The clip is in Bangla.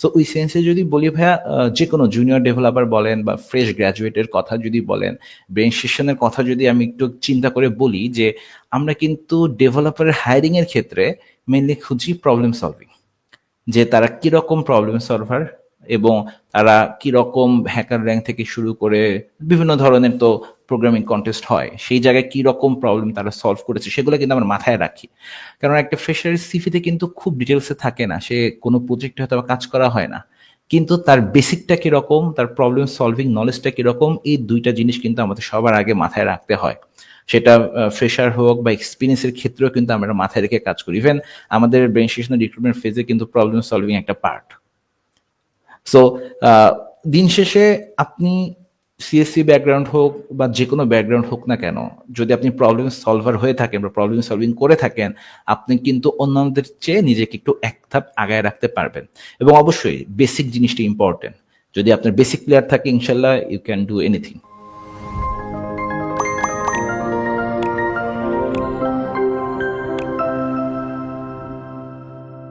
তো ওই সেন্সে যদি বলি ভাইয়া যে কোনো জুনিয়র ডেভেলপার বলেন বা ফ্রেশ গ্র্যাজুয়েটের কথা যদি বলেন ব্রেন সেশনের কথা যদি আমি একটু চিন্তা করে বলি যে, আমরা কিন্তু ডেভেলপারের হায়ারিং এর ক্ষেত্রে মেনলি খুঁজি প্রবলেম সলভিং যে তারা কীরকম প্রবলেম সলভার এবং তারা কীরকম হ্যাকার র্যাঙ্ক থেকে শুরু করে বিভিন্ন ধরনের তো প্রোগ্রামিং কন্টেস্ট হয়, সেই জায়গায় কি রকম প্রবলেম তারা সলভ করেছে, সেগুলো কিন্তু আমরা মাথায় রাখি। কারণ একটা ফ্রেশারের সিফিতে কিন্তু খুব ডিটেলসে থাকে না, সে কোনো প্রজেক্টে হয়তো কাজ করা হয় না। কিন্তু তার বেসিকটা কীরকম, তার প্রবলেম সলভিং নলেজটা কীরকম, এই দুইটা জিনিস কিন্তু আমাদের সবার আগে মাথায় রাখতে হয়। সেটা ফ্রেশার হোক বা এক্সপিরিয়েন্সের ক্ষেত্রেও কিন্তু আমরা মাথায় রেখে কাজ করি। ইভেন আমাদের ব্রেন রিক্রুটমেন্ট ফেজে কিন্তু প্রবলেম সলভিং একটা পার্ট সো দিন শেষে আপনি সিএসসি ব্যাকগ্রাউন্ড হোক বা যে কোনো ব্যাকগ্রাউন্ড হোক না কেন, যদি আপনি প্রবলেম সলভার হয়ে থাকেন বা প্রবলেম সলভিং করে থাকেন, আপনি কিন্তু অন্যান্যদের চেয়ে নিজেকে একটু এক ধাপ আগায় রাখতে পারবেন। এবং অবশ্যই বেসিক জিনিসটি ইম্পর্টেন্ট যদি আপনার বেসিক প্লেয়ার থাকে, ইনশাল্লাহ ইউ ক্যান ডু এনিথিং